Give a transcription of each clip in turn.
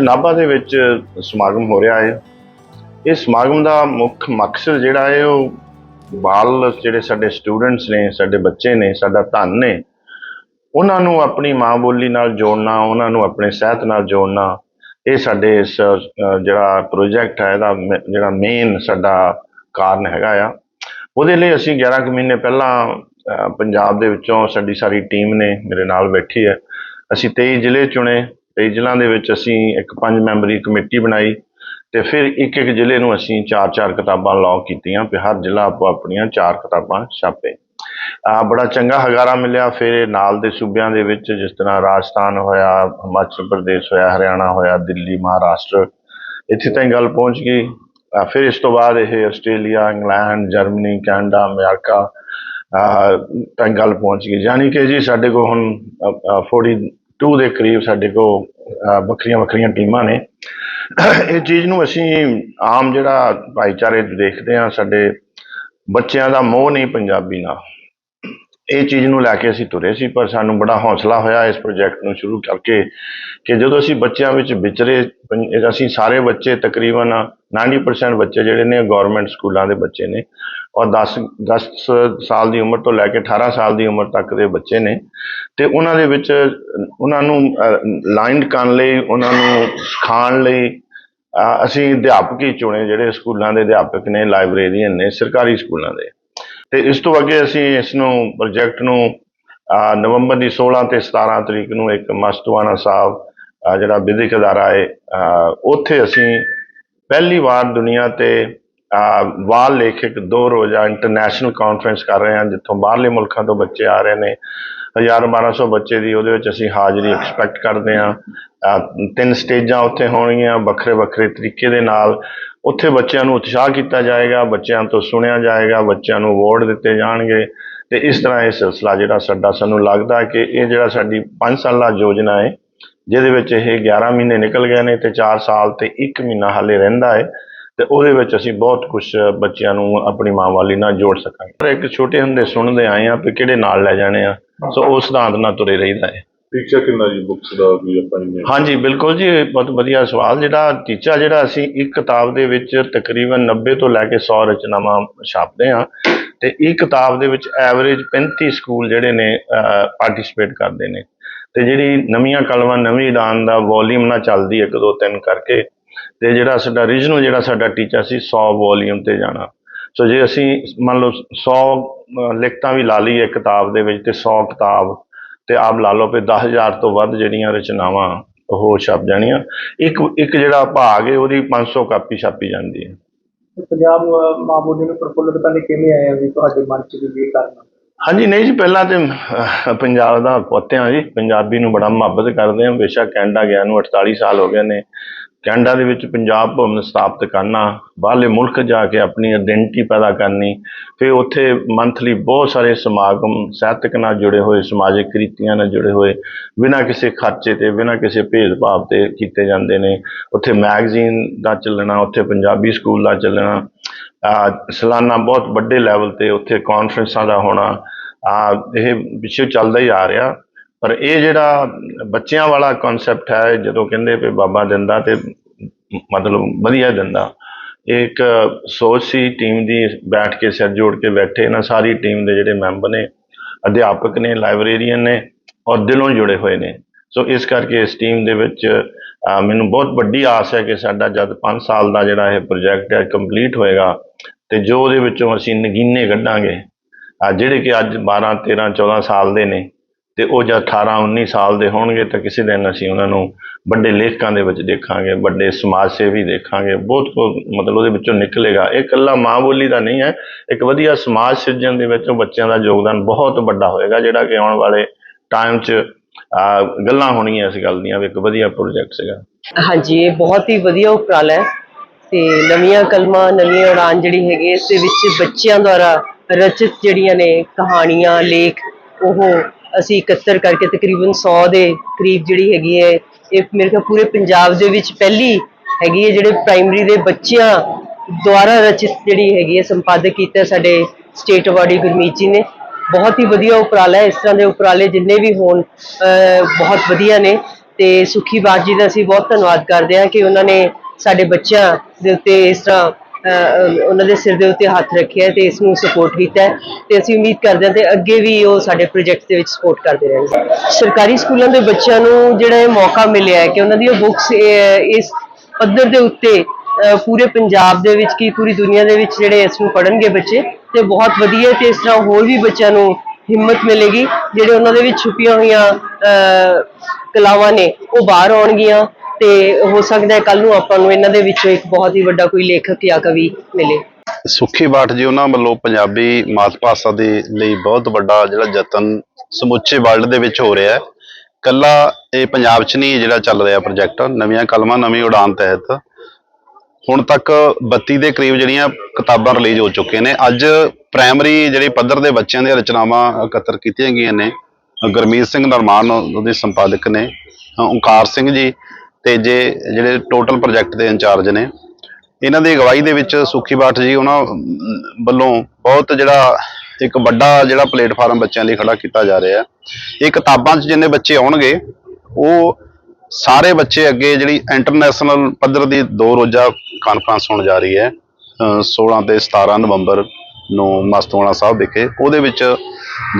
ਨਾਭਾ ਦੇ ਵਿੱਚ ਸਮਾਗਮ ਹੋ ਰਿਹਾ ਹੈ। ਇਹ ਸਮਾਗਮ ਦਾ ਮੁੱਖ ਮਕਸਦ ਜਿਹੜਾ ਹੈ, ਉਹ ਬਾਲ ਜਿਹੜੇ ਸਾਡੇ ਸਟੂਡੈਂਟਸ ਨੇ, ਸਾਡੇ ਬੱਚੇ ਨੇ, ਸਾਡਾ ਧਨ ਨੇ, ਉਹਨਾਂ ਨੂੰ ਆਪਣੀ ਮਾਂ ਬੋਲੀ ਨਾਲ ਜੋੜਨਾ, ਉਹਨਾਂ ਨੂੰ ਆਪਣੇ ਸਿਹਤ ਨਾਲ ਜੋੜਨਾ, ਇਹ ਸਾਡੇ ਇਸ ਜਿਹੜਾ ਪ੍ਰੋਜੈਕਟ ਹੈ, ਇਹਦਾ ਮ- ਜਿਹੜਾ ਮੇਨ ਸਾਡਾ ਕਾਰਨ ਹੈਗਾ ਆ। ਉਹਦੇ ਲਈ ਅਸੀਂ 11 ਕੁ ਮਹੀਨੇ ਪਹਿਲਾਂ ਪੰਜਾਬ ਦੇ ਵਿੱਚੋਂ ਸਾਡੀ ਸਾਰੀ ਟੀਮ ਨੇ ਮੇਰੇ ਨਾਲ ਬੈਠੀ ਹੈ। ਅਸੀਂ 23 ਜ਼ਿਲ੍ਹੇ ਚੁਣੇ। ਕਈ ਜ਼ਿਲ੍ਹਿਆਂ ਦੇ ਵਿੱਚ ਅਸੀਂ ਇੱਕ ਪੰਜ ਮੈਂਬਰੀ ਕਮੇਟੀ ਬਣਾਈ ਤੇ ਫਿਰ ਇੱਕ ਇੱਕ ਜ਼ਿਲ੍ਹੇ ਨੂੰ ਅਸੀਂ ਚਾਰ ਚਾਰ ਕਿਤਾਬਾਂ ਲਾਅ ਕੀਤੀਆਂ ਕਿ ਹਰ ਜ਼ਿਲ੍ਹਾ ਆਪੋ ਆਪਣੀਆਂ ਚਾਰ ਕਿਤਾਬਾਂ ਛਾਪੇ। ਆ ਬੜਾ ਚੰਗਾ ਹਗਾਰਾ ਮਿਲਿਆ ਫਿਰ ਨਾਲ ਦੇ ਸੂਬਿਆਂ ਦੇ ਵਿੱਚ ਜਿਸ ਤਰ੍ਹਾਂ ਰਾਜਸਥਾਨ ਹੋਇਆ ਹਿਮਾਚਲ ਪ੍ਰਦੇਸ਼ ਹੋਇਆ ਹਰਿਆਣਾ ਹੋਇਆ ਦਿੱਲੀ ਮਹਾਰਾਸ਼ਟਰ ਇੱਥੇ ਤਾਈਂ ਗੱਲ ਪਹੁੰਚ ਗਈ। ਫਿਰ ਇਸ ਤੋਂ ਬਾਅਦ ਇਹ Australia England Germany Canada America ਅਹ ਗੱਲ ਪਹੁੰਚ ਗਈ। ਯਾਨੀ ਕਿ ਜੀ ਸਾਡੇ ਕੋਲ ਹੁਣ ਅਹ, ਅਹ, 42 ਦੇ ਕਰੀਬ ਸਾਡੇ ਕੋਲ ਵੱਖਰੀਆਂ ਵੱਖਰੀਆਂ ਟੀਮਾਂ ਨੇ। ਇਹ ਚੀਜ਼ ਨੂੰ ਅਸੀਂ ਆਮ ਜਿਹੜਾ ਭਾਈਚਾਰੇ ਦੇਖਦੇ ਹਾਂ ਸਾਡੇ ਬੱਚਿਆਂ ਦਾ ਮੋਹ ਨਹੀਂ ਪੰਜਾਬੀ ਨਾਲ। ਇਹ ਚੀਜ਼ ਨੂੰ ਲੈ ਕੇ ਅਸੀਂ ਤੁਰੇ ਸੀ, ਪਰ ਸਾਨੂੰ ਬੜਾ ਹੌਸਲਾ ਹੋਇਆ ਇਸ ਪ੍ਰੋਜੈਕਟ ਨੂੰ ਸ਼ੁਰੂ ਕਰਕੇ ਕਿ ਜਦੋਂ ਅਸੀਂ ਬੱਚਿਆਂ ਵਿੱਚ ਵਿਚਰੇ ਅਸੀਂ ਸਾਰੇ ਬੱਚੇ ਤਕਰੀਬਨ 90% ਬੱਚੇ ਜਿਹੜੇ ਨੇ ਗਵਰਨਮੈਂਟ ਸਕੂਲਾਂ ਦੇ ਬੱਚੇ ਨੇ ਔਰ 10 10 ਸਾਲ ਦੀ ਉਮਰ ਤੋਂ ਲੈ ਕੇ 18 ਸਾਲ ਦੀ ਉਮਰ ਤੱਕ ਦੇ ਬੱਚੇ ਨੇ ਤੇ ਉਹਨਾਂ ਦੇ ਵਿੱਚ, ਉਹਨਾਂ ਨੂੰ ਲਾਈਨ ਕਰਨ ਲਈ, ਉਹਨਾਂ ਨੂੰ ਸਿਖਾਉਣ ਲਈ ਅਸੀਂ ਅਧਿਆਪਕ ਹੀ ਚੁਣੇ ਜਿਹੜੇ ਸਕੂਲਾਂ ਦੇ ਅਧਿਆਪਕ ਨੇ ਲਾਇਬ੍ਰੇਰੀਅਨ ਨੇ, ਸਰਕਾਰੀ ਸਕੂਲਾਂ ਦੇ। ਤੇ ਇਸ ਤੋਂ ਅੱਗੇ ਅਸੀਂ ਇਸ ਨੂੰ ਪ੍ਰੋਜੈਕਟ ਨੂੰ ਨਵੰਬਰ ਦੀ 16 ਤੇ 17 ਤਰੀਕ ਨੂੰ ਇੱਕ ਮਸਤਵਾਨਾ ਸਾਹਿਬ ਜਿਹੜਾ ਵਿਦਿਅਕ ਅਦਾਰਾ ਹੈ ਉੱਥੇ ਅਸੀਂ ਪਹਿਲੀ ਵਾਰ ਦੁਨੀਆ ਤੇ ਵਾਲ ਲੇਖਕ ਦੋ ਰੋਜ਼ਾ ਇੰਟਰਨੈਸ਼ਨਲ ਕਾਨਫਰੰਸ ਕਰ ਰਹੇ ਹਾਂ, ਜਿੱਥੋਂ ਬਾਹਰਲੇ ਮੁਲਕਾਂ ਤੋਂ ਬੱਚੇ ਆ ਰਹੇ ਨੇ। ਹਜ਼ਾਰ 1200 ਬੱਚੇ ਦੀ ਉਹਦੇ ਵਿੱਚ ਅਸੀਂ ਹਾਜ਼ਰੀ ਐਕਸਪੈਕਟ ਕਰਦੇ ਹਾਂ। ਤਿੰਨ ਸਟੇਜਾਂ ਉੱਥੇ ਹੋਣਗੀਆਂ ਵੱਖਰੇ ਵੱਖਰੇ ਤਰੀਕੇ ਦੇ ਨਾਲ। ਉੱਥੇ ਬੱਚਿਆਂ ਨੂੰ ਉਤਸ਼ਾਹ ਕੀਤਾ ਜਾਏਗਾ ਬੱਚਿਆਂ ਤੋਂ ਸੁਣਿਆ ਜਾਏਗਾ ਬੱਚਿਆਂ ਨੂੰ ਅਵਾਰਡ ਦਿੱਤੇ ਜਾਣਗੇ ਤੇ ਇਸ ਤਰ੍ਹਾਂ ਇਹ ਸਿਲਸਿਲਾ ਜਿਹੜਾ ਸਾਡਾ ਸਾਨੂੰ ਲੱਗਦਾ ਕਿ ਇਹ ਜਿਹੜਾ ਸਾਡੀ 5 ਸਾਲਾ ਯੋਜਨਾ ਹੈ ਜਿਹਦੇ ਵਿੱਚ ਇਹ 11 ਮਹੀਨੇ ਨਿਕਲ ਗਏ ਨੇ ਤੇ 4 ਸਾਲ ਤੇ 1 ਮਹੀਨਾ ਹਾਲੇ ਰਹਿੰਦਾ ਹੈ ਤੇ ਉਹਦੇ ਵਿੱਚ ਅਸੀਂ ਬਹੁਤ ਕੁਝ ਬੱਚਿਆਂ ਨੂੰ ਆਪਣੀ ਮਾਂ ਵਾਲੀ ਨਾਲ ਜੋੜ ਸਕਾਂਗੇ। ਪਰ ਇੱਕ ਛੋਟੇ ਹੁੰਦੇ ਸੁਣਦੇ ਆਏ ਆ ਵੀ ਕਿਹੜੇ ਨਾਲ ਲੈ ਜਾਣੇ ਆ ਸੋ ਉਸ ਸਿਧਾਂਤ ਨਾਲ ਤੁਰੇ ਰਹੀਦਾ ਹੈ। ਟੀਚਾ ਕਿੰਨਾ ਜੀ ਬੁੱਕਸ ਦਾ ਵੀ ਆਪਾਂ ਨੇ ਹਾਂਜੀ, ਬਿਲਕੁਲ ਜੀ, ਇਹ ਬਹੁਤ ਵਧੀਆ ਸਵਾਲ ਜਿਹੜਾ ਟੀਚਾ ਜਿਹੜਾ ਅਸੀਂ ਇੱਕ ਕਿਤਾਬ ਦੇ ਵਿੱਚ ਤਕਰੀਬਨ 90 ਤੋਂ ਲੈ ਕੇ 100 ਰਚਨਾਵਾਂ ਛਾਪਦੇ ਹਾਂ ਤੇ ਇਹ ਕਿਤਾਬ ਦੇ ਵਿੱਚ ਐਵਰੇਜ 35 ਸਕੂਲ ਜਿਹੜੇ ਨੇ ਪਾਰਟਿਸਿਪੇਟ ਕਰਦੇ ਨੇ। ਤੇ ਜਿਹੜੀ ਨਵੀਆਂ ਕਲਮਾਂ, ਨਵੀਂ ਦਾਨ ਦਾ ਵੋਲੀਅਮ ਨਾਲ ਚੱਲਦੀ ਹੈ ਇੱਕ ਦੋ ਤਿੰਨ ਕਰਕੇ ਤੇ ਜਿਹੜਾ ਸਾਡਾ ਰੀਜਨਲ ਜਿਹੜਾ ਸਾਡਾ ਟੀਚਾ ਸੀ 100 ਵੋਲੀਅਮ ਤੇ ਜਾਣਾ। ਸੋ ਜੇ ਅਸੀਂ ਮੰਨ ਲਓ 100 ਲਿਖਤਾਂ ਵੀ ਲਾ ਲਈਏ ਕਿਤਾਬ ਦੇ ਵਿੱਚ ਤੇ 100 ਕਿਤਾਬ ਤੇ ਆਪ ਲਾ ਲਓ ਵੀ 10000 ਤੋਂ ਵੱਧ ਜਿਹੜੀਆਂ ਰਚਨਾਵਾਂ ਉਹ ਛਪ ਜਾਣੀਆਂ। ਇੱਕ ਇੱਕ ਜਿਹੜਾ ਭਾਗ ਹੈ ਉਹਦੀ 500 ਕਾਪੀ ਛਾਪੀ ਜਾਂਦੀ ਹੈ। ਪੰਜਾਬ ਅਹ, ਮਾਂ ਬੋਲੀ ਨੂੰ ਪ੍ਰਫੁੱਲਤ ਕਰਨੇ ਕਿਵੇਂ ਆਏ ਆ ਵੀ ਤੁਹਾਡੇ ਮਨ ਚ ਵੀ ਇਹ ਕਰਨਾ ਹਾਂਜੀ ਨਹੀਂ ਜੀ ਪਹਿਲਾਂ ਤੇ ਪੰਜਾਬ ਦਾ ਪੋਤੇ ਹਾਂ ਜੀ ਪੰਜਾਬੀ ਨੂੰ ਬੜਾ ਮੁਹੱਬਤ ਕਰਦੇ ਹਾਂ। ਬੇਸ਼ੱਕ ਕੈਨੇਡਾ ਗਿਆ ਨੂੰ 48 ਸਾਲ ਹੋ ਗਏ ਨੇ। ਕੈਨੇਡਾ ਦੇ ਵਿੱਚ ਪੰਜਾਬ ਭਵਨ ਸਥਾਪਿਤ ਕਰਨਾ, ਬਾਹਰਲੇ ਮੁਲਕ ਜਾ ਕੇ ਆਪਣੀ ਆਇਡੈਂਟੀ ਪੈਦਾ ਕਰਨੀ, ਫਿਰ ਉੱਥੇ ਮੰਥਲੀ ਬਹੁਤ ਸਾਰੇ ਸਮਾਗਮ ਸਾਹਿਤਕ ਨਾਲ ਜੁੜੇ ਹੋਏ, ਸਮਾਜਿਕ ਕ੍ਰਿਤੀਆਂ ਨਾਲ ਜੁੜੇ ਹੋਏ, ਬਿਨਾਂ ਕਿਸੇ ਖਰਚੇ ਤੇ, ਬਿਨਾਂ ਕਿਸੇ ਭੇਦਭਾਵ ਤੇ ਕੀਤੇ ਜਾਂਦੇ ਨੇ। ਉੱਥੇ ਮੈਗਜ਼ੀਨ ਦਾ ਚੱਲਣਾ, ਉੱਥੇ ਪੰਜਾਬੀ ਸਕੂਲ ਦਾ ਚੱਲਣਾ ਅਹ ਸਾਲਾਨਾ ਬਹੁਤ ਵੱਡੇ ਲੈਵਲ ਤੇ ਉੱਥੇ ਕਾਨਫਰੰਸਾਂ ਦਾ ਹੋਣਾ ਇਹ ਪਿੱਛੇ ਚੱਲਦਾ ਹੀ ਆ ਰਿਹਾ। ਪਰ ਇਹ ਜਿਹੜਾ ਬੱਚਿਆਂ ਵਾਲਾ ਕਨਸੈਪਟ ਹੈ, ਜਦੋਂ ਕਹਿੰਦੇ ਵੀ ਬਾਬਾ ਦਿੰਦਾ ਤੇ ਮਤਲਬ ਵਧੀਆ ਦਿੰਦਾ। ਇਹ ਇੱਕ ਸੋਚ ਸੀ ਟੀਮ ਦੀ, ਬੈਠ ਕੇ ਸਿਰ ਜੋੜ ਕੇ ਬੈਠੇ। ਨਾ ਸਾਰੀ ਟੀਮ ਦੇ ਜਿਹੜੇ ਮੈਂਬਰ ਨੇ, ਅਧਿਆਪਕ ਨੇ, ਲਾਇਬ੍ਰੇਰੀਅਨ ਨੇ ਔਰ ਦਿਲੋਂ ਜੁੜੇ ਹੋਏ ਨੇ। ਸੋ ਇਸ ਕਰਕੇ ਇਸ ਟੀਮ ਦੇ ਵਿੱਚ ਮੈਨੂੰ ਬਹੁਤ ਵੱਡੀ ਆਸ ਹੈ ਕਿ ਸਾਡਾ ਜਦ 5 ਸਾਲ ਦਾ ਜਿਹੜਾ ਇਹ ਪ੍ਰੋਜੈਕਟ ਹੈ ਕੰਪਲੀਟ ਹੋਏਗਾ ਤੇ ਜੋ ਉਹਦੇ ਵਿੱਚੋਂ ਅਸੀਂ ਨਗੀਨੇ ਕੱਢਾਂਗੇ। ਆ ਜਿਹੜੇ ਕਿ ਅੱਜ 12 13 14 ਸਾਲ ਦੇ ਨੇ ਤੇ ਉਹ ਜਦ 18 19 ਸਾਲ ਦੇ ਹੋਣਗੇ ਤਾਂ ਕਿਸੇ ਦਿਨ ਅਸੀਂ ਉਹਨਾਂ ਨੂੰ ਵੱਡੇ ਲੇਖਕਾਂ ਦੇ ਵਿੱਚ ਦੇਖਾਂਗੇ ਵੱਡੇ ਸਮਾਜ ਸੇਵੀ ਦੇਖਾਂਗੇ। ਬਹੁਤ ਕੁਝ ਮਤਲਬ ਉਹਦੇ ਵਿੱਚੋਂ ਨਿਕਲੇਗਾ। ਇਹ ਇਕੱਲਾ ਮਾਂ ਬੋਲੀ ਦਾ ਨਹੀਂ ਹੈ। ਇੱਕ ਵਧੀਆ ਸਮਾਜ ਸਿਰਜਣ ਦੇ ਵਿੱਚ ਉਹ ਬੱਚਿਆਂ ਦਾ ਯੋਗਦਾਨ ਬਹੁਤ ਵੱਡਾ ਹੋਏਗਾ ਜਿਹੜਾ ਕਿ ਆਉਣ ਵਾਲੇ ਟਾਈਮ 'ਚ ਆ, ਗੱਲਾਂ ਹੋਣਗੀਆਂ ਇਸ ਗੱਲ ਦੀਆਂ ਵੀ ਇੱਕ ਵਧੀਆ ਪ੍ਰੋਜੈਕਟ ਸੀਗਾ। ਹਾਂਜੀ ਇਹ ਬਹੁਤ ਹੀ ਵਧੀਆ ਉਪਰਾਲਾ ਹੈ। ਤੇ ਨਵੀਆਂ ਕਲਮਾਂ ਨਵੀਂ ਉਡਾਨ ਜਿਹੜੀ ਹੈਗੀ ਹੈ, ਇਸ ਦੇ ਵਿੱਚ ਬੱਚਿਆਂ ਦੁਆਰਾ ਰਚਿਤ ਜਿਹੜੀਆਂ ਨੇ ਕਹਾਣੀਆਂ ਲੇਖ ਉਹ ਅਸੀਂ ਇਕੱਤਰ ਕਰਕੇ ਤਕਰੀਬਨ 100 ਦੇ ਕਰੀਬ ਜਿਹੜੀ ਹੈਗੀ ਹੈ, ਇਹ ਮੇਰੇ ਖਿਆਲ ਪੂਰੇ ਪੰਜਾਬ ਦੇ ਵਿੱਚ ਪਹਿਲੀ ਹੈਗੀ ਹੈ ਜਿਹੜੇ ਪ੍ਰਾਇਮਰੀ ਦੇ ਬੱਚਿਆਂ ਦੁਆਰਾ ਰਚਿਤ ਜਿਹੜੀ ਹੈਗੀ ਹੈ, ਸੰਪਾਦਕ ਕੀਤਾ ਸਾਡੇ ਸਟੇਟ ਅਵਾਰਡੀ ਗੁਰਮੀਤ ਜੀ ਨੇ। ਬਹੁਤ ਹੀ ਵਧੀਆ ਉਪਰਾਲਾ ਹੈ, ਇਸ ਤਰ੍ਹਾਂ ਦੇ ਉਪਰਾਲੇ ਜਿੰਨੇ ਵੀ ਹੋਣ ਬਹੁਤ ਵਧੀਆ ਨੇ ਤੇ ਸੁਖੀ ਬਾਟ ਜੀ ਦਾ ਅਸੀਂ ਬਹੁਤ ਧੰਨਵਾਦ ਕਰਦੇ ਹਾਂ ਕਿ ਉਹਨਾਂ ਨੇ ਸਾਡੇ ਬੱਚਿਆਂ ਦੇ ਉੱਤੇ ਇਸ ਤਰ੍ਹਾਂ ਉਹਨਾਂ ਦੇ ਸਿਰ ਦੇ ਉੱਤੇ ਹੱਥ ਰੱਖਿਆ ਤੇ ਇਸ ਨੂੰ ਸਪੋਰਟ ਕੀਤਾ ਹੈ। ਤੇ ਅਸੀਂ ਉਮੀਦ ਕਰਦੇ ਹਾਂ ਤੇ ਅੱਗੇ ਵੀ ਉਹ ਸਾਡੇ ਪ੍ਰੋਜੈਕਟ ਦੇ ਵਿੱਚ ਸਪੋਰਟ ਕਰਦੇ ਰਹਿਣਗੇ ਸਰਕਾਰੀ ਸਕੂਲਾਂ ਦੇ ਬੱਚਿਆਂ ਨੂੰ ਜਿਹੜਾ ਇਹ ਮੌਕਾ ਮਿਲਿਆ ਹੈ ਕਿ ਉਹਨਾਂ ਦੀਆਂ ਬੁੱਕਸ ਇਸ ਪੱਧਰ ਦੇ ਉੱਤੇ ਪੂਰੇ ਪੰਜਾਬ ਦੇ ਵਿੱਚ ਕੀ ਪੂਰੀ ਦੁਨੀਆ ਦੇ ਵਿੱਚ ਜਿਹੜੇ ਇਸ ਨੂੰ ਪੜ੍ਹਨਗੇ ਬੱਚੇ, ਤੇ ਬਹੁਤ ਵਧੀਆ ਤੇ ਇਸ ਤਰ੍ਹਾਂ ਹੋਰ ਵੀ ਬੱਚਿਆਂ ਨੂੰ ਹਿੰਮਤ ਮਿਲੇਗੀ। ਜਿਹੜੇ ਉਹਨਾਂ ਦੇ ਵਿੱਚ ਛੁਪੀਆਂ ਹੋਈਆਂ ਕਲਾਵਾਂ ਨੇ, ਉਹ ਬਾਹਰ ਆਉਣਗੀਆਂ। ਤੇ ਹੋ ਸਕਦਾ ਹੈ ਕੱਲ ਨੂੰ ਆਪਾਂ ਨੂੰ ਇਹਨਾਂ ਦੇ ਵਿੱਚੋਂ ਇੱਕ ਬਹੁਤ ਹੀ ਵੱਡਾ ਕੋਈ ਲੇਖਕ ਜਾਂ ਕਵੀ ਮਿਲੇ। ਸੁਖੀ ਬਾਠ ਜੀ ਉਹਨਾਂ ਵੱਲੋਂ ਪੰਜਾਬੀ ਮਾਤ ਭਾਸ਼ਾ ਦੇ ਲਈ ਬਹੁਤ ਵੱਡਾ ਜਿਹੜਾ ਯਤਨ ਸਮੁੱਚੇ ਵਰਲਡ ਦੇ ਵਿੱਚ ਹੋ ਰਿਹਾ ਹੈ। ਕੱਲਾ ਇਹ ਪੰਜਾਬ 'ਚ ਨਹੀਂ ਜਿਹੜਾ ਚੱਲ ਰਿਹਾ ਪ੍ਰੋਜੈਕਟ ਨਵੀਆਂ ਕਲਮਾਂ ਨਵੀਂ ਉਡਾਨ ਤਹਿਤ। ਹੁਣ ਤੱਕ 32 ਦੇ ਕਰੀਬ ਜਿਹੜੀਆਂ ਕਿਤਾਬਾਂ ਰਿਲੀਜ਼ ਹੋ ਚੁੱਕੀਆਂ ਨੇ। ਅੱਜ ਪ੍ਰਾਇਮਰੀ ਜਿਹੜੇ ਪੱਧਰ ਦੇ ਬੱਚਿਆਂ ਦੀਆਂ ਰਚਨਾਵਾਂ ਇਕੱਤਰ ਕੀਤੀਆਂ ਗਈਆਂ ਨੇ। ਗੁਰਮੀਤ ਸਿੰਘ ਨਰਮਾਨ ਉਹਦੇ ਸੰਪਾਦਕ ਨੇ। ਅ, ਓਂਕਾਰ ਸਿੰਘ ਜੀ ਤੇ ਜੇ ਜਿਹੜੇ ਟੋਟਲ ਪ੍ਰੋਜੈਕਟ ਦੇ ਇੰਚਾਰਜ ਨੇ ਇਹਨਾਂ ਦੀ ਅਗਵਾਈ ਦੇ ਵਿੱਚ ਸੁਖੀ ਬਾਠ ਜੀ ਉਹਨਾਂ ਵੱਲੋਂ ਬਹੁਤ ਜਿਹੜਾ ਇੱਕ ਵੱਡਾ ਜਿਹੜਾ ਪਲੇਟਫਾਰਮ ਬੱਚਿਆਂ ਲਈ ਖੜਾ ਕੀਤਾ ਜਾ ਰਿਹਾ ਹੈ। ਇਹ ਕਿਤਾਬਾਂ 'ਚ ਜਿੰਨੇ ਬੱਚੇ ਆਉਣਗੇ ਉਹ ਸਾਰੇ ਬੱਚੇ ਅੱਗੇ ਜਿਹੜੀ ਇੰਟਰਨੈਸ਼ਨਲ ਪੱਧਰ ਦੀ ਦੋ ਰੋਜ਼ਾ ਕਾਨਫਰੰਸ ਹੋਣ ਜਾ ਰਹੀ ਹੈ ਅ, 16 ਤੇ 17 ਨਵੰਬਰ ਨੂੰ ਮਸਤੋਆਣਾ ਸਾਹਿਬ ਵਿਖੇ, ਉਹਦੇ ਵਿੱਚ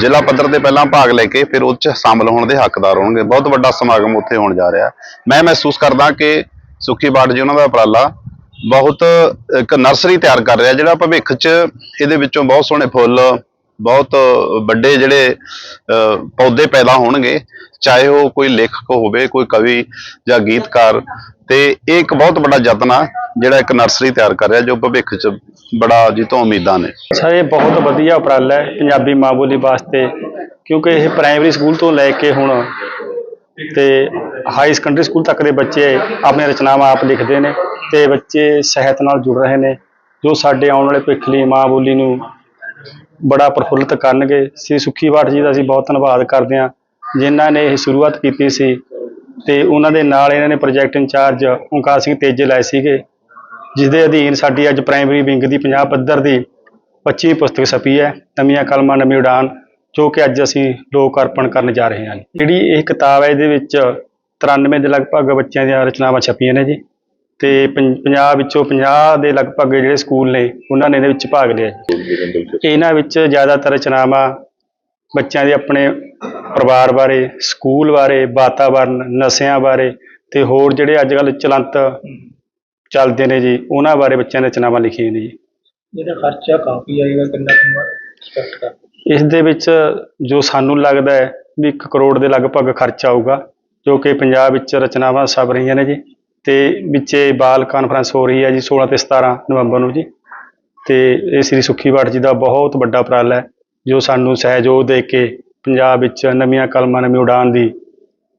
ਜ਼ਿਲ੍ਹਾ ਪੱਧਰ ਤੇ ਪਹਿਲਾਂ ਭਾਗ ਲੈ ਕੇ ਫਿਰ ਉਹ 'ਚ ਸ਼ਾਮਲ ਹੋਣ ਦੇ ਹੱਕਦਾਰ ਹੋਣਗੇ। ਬਹੁਤ ਵੱਡਾ ਸਮਾਗਮ ਉੱਥੇ ਹੋਣ ਜਾ ਰਿਹਾ। ਮੈਂ ਮਹਿਸੂਸ ਕਰਦਾ ਕਿ ਸੁੱਖੀ ਬਾਟ ਜੀ ਉਹਨਾਂ ਦਾ ਉਪਰਾਲਾ ਬਹੁਤ ਇੱਕ ਨਰਸਰੀ ਤਿਆਰ ਕਰ ਰਿਹਾ, ਜਿਹੜਾ ਭਵਿੱਖ 'ਚ ਇਹਦੇ ਵਿੱਚੋਂ ਬਹੁਤ ਸੋਹਣੇ ਫੁੱਲ, ਬਹੁਤ ਵੱਡੇ ਜਿਹੜੇ ਪੌਦੇ ਪੈਦਾ ਹੋਣਗੇ। ਚਾਹੇ ਉਹ ਕੋਈ ਲੇਖਕ ਹੋਵੇ, ਕੋਈ ਕਵੀ ਜਾਂ ਗੀਤਕਾਰ, ਤੇ ਇਹ ਇੱਕ ਬਹੁਤ ਵੱਡਾ ਯਤਨ ਆ, ਜਿਹੜਾ ਇੱਕ ਨਰਸਰੀ ਤਿਆਰ ਕਰ ਰਿਹਾ, ਜੋ ਭਵਿੱਖ 'ਚ ਬੜਾ ਜਿੱਤੋਂ ਉਮੀਦਾਂ ਨੇ। ਅੱਛਾ, ਇਹ ਬਹੁਤ ਵਧੀਆ ਉਪਰਾਲਾ ਹੈ ਪੰਜਾਬੀ ਮਾਂ ਬੋਲੀ ਵਾਸਤੇ, ਕਿਉਂਕਿ ਇਹ ਪ੍ਰਾਇਮਰੀ ਸਕੂਲ ਤੋਂ ਲੈ ਕੇ ਹੁਣ ਤੇ ਹਾਈ ਸੈਕੰਡਰੀ ਸਕੂਲ ਤੱਕ ਦੇ ਬੱਚੇ ਆਪਣੀਆਂ ਰਚਨਾਵਾਂ ਆਪ ਲਿਖਦੇ ਨੇ ਤੇ ਬੱਚੇ ਸਿਹਤ ਨਾਲ ਜੁੜ ਰਹੇ ਨੇ, ਜੋ ਸਾਡੇ ਆਉਣ ਵਾਲੇ ਭਵਿੱਖ ਲਈ ਮਾਂ ਬੋਲੀ ਨੂੰ ਬੜਾ ਪ੍ਰਫੁੱਲਤ ਕਰਨਗੇ। ਸ੍ਰੀ ਸੁਖੀ ਬਾਠ ਜੀ ਦਾ ਅਸੀਂ ਬਹੁਤ ਧੰਨਵਾਦ ਕਰਦੇ ਹਾਂ। ਜਿਨ੍ਹਾਂ ਨੇ ਇਹ ਸ਼ੁਰੂਆਤ ਕੀਤੀ ਸੀ ਤੇ ਉਹਨਾਂ ਦੇ ਨਾਲ ਇਹਨਾਂ ਨੇ ਪ੍ਰੋਜੈਕਟ ਇੰਚਾਰਜ ਓਂਕਾਰ ਸਿੰਘ ਤੇਜੇ ਲਾਏ ਸੀਗੇ ਜਿਸ ਦੇ ਅਧੀਨ ਸਾਡੀ ਅੱਜ ਪ੍ਰਾਇਮਰੀ ਵਿੰਗ ਦੀ ਪੰਜਾਬ ਪੱਧਰ ਦੀ 25 ਪੁਸਤਕ ਛਪੀ ਹੈ ਨਵੀਆਂ ਕਲਮਾਂ ਨਵੀਂ ਉਡਾਨ ਜੋ ਕਿ ਅੱਜ ਅਸੀਂ ਲੋਕ ਅਰਪਣ ਕਰਨ ਜਾ ਰਹੇ ਹਾਂ ਜਿਹੜੀ ਇਹ ਕਿਤਾਬ ਹੈ ਇਹਦੇ ਵਿੱਚ 93 ਦੇ ਲਗਭਗ ਬੱਚਿਆਂ ਦੀਆਂ ਰਚਨਾਵਾਂ ਛਪੀਆਂ ਨੇ ਜੀ ਤੇ ਪੰਜਾਬ ਵਿੱਚੋਂ 50 ਦੇ ਲਗਭਗ ਜਿਹੜੇ ਸਕੂਲ ਨੇ ਉਹਨਾਂ ਨੇ ਇਹਦੇ ਵਿੱਚ ਭਾਗ ਲਿਆ ਇਹਨਾਂ ਵਿੱਚ ਜ਼ਿਆਦਾਤਰ ਰਚਨਾਵਾਂ ਬੱਚਿਆਂ ਦੇ ਆਪਣੇ ਪਰਿਵਾਰ ਬਾਰੇ ਸਕੂਲ ਬਾਰੇ ਵਾਤਾਵਰਨ ਨਸ਼ਿਆਂ ਬਾਰੇ ਤੇ ਹੋਰ ਜਿਹੜੇ ਅੱਜ ਕੱਲ੍ਹ ਚਲੰਤ ਚੱਲਦੇ ਨੇ ਜੀ ਉਹਨਾਂ ਬਾਰੇ ਬੱਚਿਆਂ ਨੇ ਰਚਨਾਵਾਂ ਲਿਖੀਆਂ ਨੇ ਜੀ। ਜਿਹਦਾ ਖਰਚਾ ਕਾਫੀ ਆਏਗਾ ਕਿੰਨਾ ਕੁ ਐਕਸਪੈਕਟ ਕਰ ਇਸ ਦੇ ਵਿੱਚ ਜੋ ਸਾਨੂੰ ਲੱਗਦਾ ਹੈ ਵੀ 1 ਕਰੋੜ ਦੇ ਲਗਭਗ ਖਰਚ ਆਊਗਾ ਜੋ ਕਿ ਪੰਜਾਬ ਵਿੱਚ ਰਚਨਾਵਾਂ ਛਪ ਰਹੀਆਂ ਨੇ ਜੀ ਤੇ ਵਿੱਚੇ ਬਾਲ ਕਾਨਫਰੰਸ ਹੋ ਰਹੀ ਹੈ ਜੀ 16 ਤੇ 17 ਨਵੰਬਰ ਨੂੰ ਜੀ। ਤੇ ਇਹ ਸ੍ਰੀ ਸੁਖੀ ਬਾਠ ਜੀ ਦਾ ਬਹੁਤ ਵੱਡਾ ਉਪਰਾਲਾ ਹੈ ਜੋ ਸਾਨੂੰ ਸਹਿਯੋਗ ਦੇ ਕੇ ਪੰਜਾਬ ਵਿੱਚ ਨਵੀਆਂ ਕਲਮਾਂ ਨਵੀਂ ਉਡਾਨ ਦੀ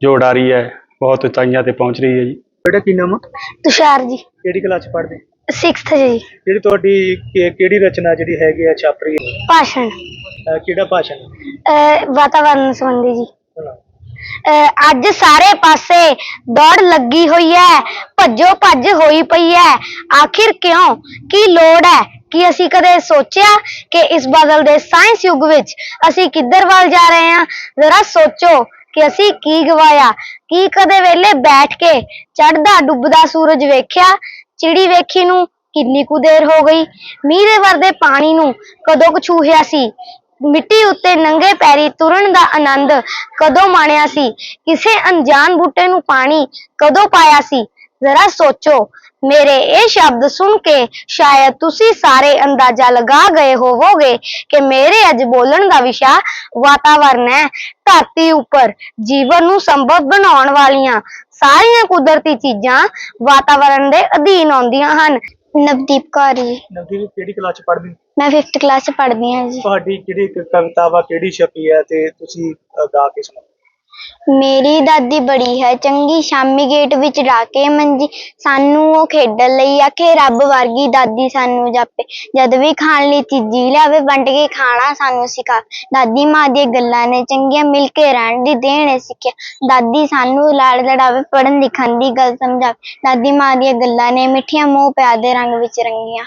ਜੋ ਉਡਾਰੀ ਹੈ ਬਹੁਤ ਉਚਾਈਆਂ ਤੇ ਪਹੁੰਚ ਰਹੀ ਹੈ ਜੀ। ਬੇਟਾ ਕੀ ਨਾਮ ਆ? ਤੁਸ਼ਾਰ ਜੀ। ਕਿਹੜੀ ਕਲਾਸ ਪੜ੍ਹਦੇ 6th ਜੀ। ਜਿਹੜੀ ਤੁਹਾਡੀ ਕਿ- ਕਿਹੜੀ ਰਚਨਾ ਜਿਹੜੀ ਹੈਗੀ ਆ ਛਾਪ ਰਹੀ ਹੈ? ਭਾਸ਼ਣ। ਅਹ ਕਿਹੜਾ ਭਾਸ਼ਣ ਅਹ ਵਾਤਾਵਰਣ ਸੰਬੰਧੀ ਜੀ। ਸੁਣਾਓ। ਅਹ ਅੱਜ ਸਾਰੇ ਪਾਸੇ ਦੌੜ ਲੱਗੀ ਹੋਈ ਹੈ ਭੱਜੋ ਭੱਜ ਹੋਈ ਪਈ ਹੈ। ਆਖਿਰ ਕਿਉਂ? ਕੀ ਲੋੜ ਹੈ? ਕਿ ਅਸੀਂ ਕਦੇ ਸੋਚਿਆ ਕਿ ਇਸ ਬਦਲਦੇ ਸਾਇੰਸ ਯੁੱਗ ਵਿੱਚ ਅਸੀਂ ਕਿੱਧਰ ਵੱਲ ਜਾ ਰਹੇ ਹਾਂ? ਜ਼ਰਾ ਸੋਚੋ ਕਿ ਅਸੀਂ ਕੀ ਗਵਾਇਆ, ਕੀ ਕਦੇ ਵੇਲੇ ਬੈਠ ਕੇ ਚੜਦਾ ਡੁੱਬਦਾ ਸੂਰਜ ਵੇਖਿਆ? ਚਿੜੀ ਵੇਖੀ ਨੂੰ ਕਿੰਨੀ ਕੁ ਦੇਰ ਹੋ ਗਈ? ਮੀਂਹ ਦੇ ਵਰਦੇ ਪਾਣੀ ਨੂੰ ਕਦੋਂ ਕੁ ਛੂਹਿਆ ਸੀ? ਮਿੱਟੀ ਉੱਤੇ ਨੰਗੇ ਪੈਰੀ ਤੁਰਨ ਦਾ ਆਨੰਦ ਕਦੋਂ ਮਾਣਿਆ ਸੀ? ਕਿਸੇ ਅਣਜਾਣ ਬੂਟੇ ਨੂੰ ਪਾਣੀ ਕਦੋਂ ਪਾਇਆ ਸੀ? ਜ਼ਰਾ ਸੋਚੋ ਮੇਰੇ ਇਹ ਸ਼ਬਦ ਸੁਣ ਕੇ ਸ਼ਾਇਦ ਤੁਸੀਂ ਸਾਰੇ ਅੰਦਾਜ਼ਾ ਲਗਾ ਗਏ ਹੋਵੋਗੇ ਕਿ ਮੇਰੇ ਅੱਜ ਬੋਲਣ ਦਾ ਵਿਸ਼ਾ ਵਾਤਾਵਰਣ ਹੈ। ਧਰਤੀ ਉੱਪਰ ਜੀਵਨ ਨੂੰ ਸੰਭਵ ਬਣਾਉਣ ਵਾਲੀਆਂ ਸਾਰੀਆਂ ਕੁਦਰਤੀ ਚੀਜ਼ਾਂ ਵਾਤਾਵਰਣ ਦੇ ਅਧੀਨ ਆਉਂਦੀਆਂ ਹਨ। ਨਵਦੀਪ ਕੌਰ ਜੀ। ਨਵਦੀਪ ਕਿਹੜੀ ਕਲਾਸ ਚ ਪੜ੍ਹਦੇ? ਮੈਂ 5th ਕਲਾਸ ਚ ਪੜ੍ਹਦੀ ਹਾਂ ਜੀ। ਤੁਹਾਡੀ ਕਿਹੜੀ ਕਵਿਤਾ ਵਾ ਕਿਹੜੀ ਛਪੀ ਹੈ ਤੇ ਤੁਸੀਂ ਗਾ ਕੇ ਸੁਣਾਓ ਮੇਰੀ ਦਾਦੀ ਬੜੀ ਹੈ, ਚੰਗੀ ਸ਼ਾਮੀ ਗੇਟ ਵਿੱਚ ਡਾਕੇ ਮੰਜੀ। ਸਾਨੂੰ ਉਹ ਖੇਡਣ ਲਈ ਆਖੇ, ਰੱਬ ਵਰਗੀ ਦਾਦੀ ਸਾਨੂੰ ਜਾਪੇ। ਜਦ ਵੀ ਖਾਣ ਲਈ ਚੀਜ਼ੀ ਲਿਆਵੇ, ਵੰਡ ਕੇ ਖਾਣਾ ਸਾਨੂੰ ਸਿਖਾ। ਦਾਦੀ ਮਾਂ ਦੀਆਂ ਗੱਲਾਂ ਨੇ ਚੰਗੀਆਂ ਮਿਲ ਕੇ ਰਹਿਣ ਦੀ ਦੇਣ ਸਿੱਖਿਆ। ਦਾਦੀ ਸਾਨੂੰ ਲਾੜ ਲੜਾਵੇ ਪੜਨ ਲਿਖਣ ਦੀ ਗੱਲ ਸਮਝਾਵੇ। ਦਾਦੀ ਮਾਂ ਦੀਆਂ ਗੱਲਾਂ ਨੇ ਮਿੱਠੀਆਂ ਮੂੰਹ ਪਿਆਰ ਦੇ ਰੰਗ ਵਿੱਚ ਰੰਗੀਆਂ।